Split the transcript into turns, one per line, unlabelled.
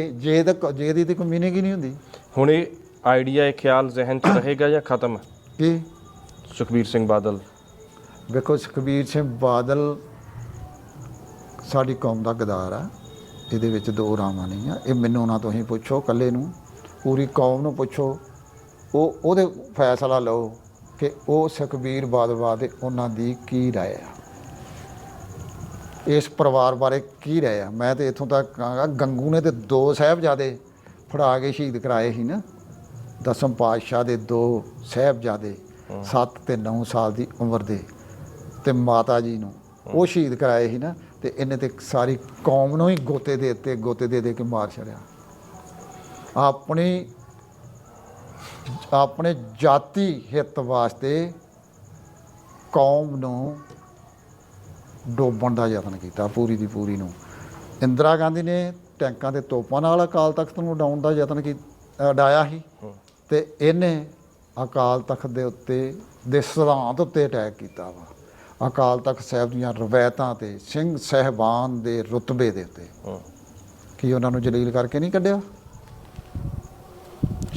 ਜੇ ਤਾਂ ਕ- ਜੇ ਦੀ ਤੇ ਕੋਈ ਮੀਨਿੰਗ ਹੀ ਨਹੀਂ ਹੁੰਦੀ?
ਹੁਣ ਇਹ ਆਈਡੀਆ ਇਹ ਖਿਆਲ ਜ਼ਿਹਨ 'ਚ ਰਹੇਗਾ ਜਾਂ ਖਤਮ? ਹੈ
ਕਿ?
ਸੁਖਬੀਰ ਸਿੰਘ ਬਾਦਲ।
ਵੇਖੋ ਸੁਖਬੀਰ ਸਿੰਘ ਬਾਦਲ ਸਾਡੀ ਕੌਮ ਦਾ ਗਦਾਰ ਆ। ਇਹਦੇ ਵਿੱਚ ਦੋ ਰਾਮਾਂ ਨਹੀਂ ਆ। ਇਹ ਮੈਨੂੰ ਨਾ ਤੁਸੀਂ ਪੁੱਛੋ ਕੱਲੇ ਨੂੰ। ਪੂਰੀ ਕੌਮ ਨੂੰ ਪੁੱਛੋ। ਉਹ ਉਹਦੇ ਫੈਸਲਾ ਲਓ ਕਿ ਉਹ ਸੁਖਬੀਰ ਬਾਦਲ ਬਾਰੇ ਉਹਨਾਂ ਦੀ ਕੀ ਰਾਏ ਆ। ਇਸ ਪਰਿਵਾਰ ਬਾਰੇ ਕੀ ਰਾਏ ਆ? ਮੈਂ ਤੇ ਇੱਥੋਂ ਤੱਕ ਕਹਾਂਗਾ ਗੰਗੂ ਨੇ ਤੇ ਦੋ ਸਾਹਿਬਜ਼ਾਦੇ ਫੜਾ ਕੇ ਸ਼ਹੀਦ ਕਰਾਏ ਸੀ ਨਾ। ਦਸਮ ਪਾਤਸ਼ਾਹ ਦੇ ਦੋ ਸਾਹਿਬਜ਼ਾਦੇ 7 ਤੇ 9 ਸਾਲ ਦੀ ਉਮਰ ਦੇ ਤੇ ਮਾਤਾ ਜੀ ਨੂੰ ਉਹ ਸ਼ਹੀਦ ਕਰਾਏ ਸੀ ਨਾ ਤੇ ਇਹਨੇ ਤੇ ਸਾਰੀ ਕੌਮ ਨੂੰ ਹੀ ਗੋਤੇ ਦੇ ਦਿੱਤੇ ਗੋਤੇ ਦੇ ਦੇ ਕੇ ਮਾਰ ਛੜਿਆ ਆਪਣੀ ਆਪਣੇ ਜਾਤੀ ਹਿੱਤ ਵਾਸਤੇ ਕੌਮ ਨੂੰ ਡੋਬਣ ਦਾ ਯਤਨ ਕੀਤਾ ਪੂਰੀ ਦੀ ਪੂਰੀ ਨੂੰ। ਇੰਦਰਾ ਗਾਂਧੀ ਨੇ ਟੈਂਕਾਂ ਦੇ ਤੋਪਾਂ ਨਾਲ ਅਕਾਲ ਤਖਤ ਨੂੰ ਡਾਉਣ ਦਾ ਯਤਨ ਕੀਤਾ ਡਾਇਆ ਸੀ। ਤੇ ਇਹਨੇ ਅਕਾਲ ਤਖਤ ਦੇ ਉੱਤੇ ਦੇ ਸਿਧਾਂਤ ਉੱਤੇ ਅਟੈਕ ਕੀਤਾ ਵਾ। ਅਕਾਲ ਤਖਤ ਸਾਹਿਬ ਦੀਆਂ ਰਵਾਇਤਾਂ ਤੇ ਸਿੰਘ ਸਹਿਬਾਨ ਦੇ ਰੁਤਬੇ ਦੇ ਉੱਤੇ। ਕੀ ਉਹਨਾਂ ਨੂੰ ਜਲੀਲ ਕਰਕੇ ਨਹੀਂ ਕੱਢਿਆ?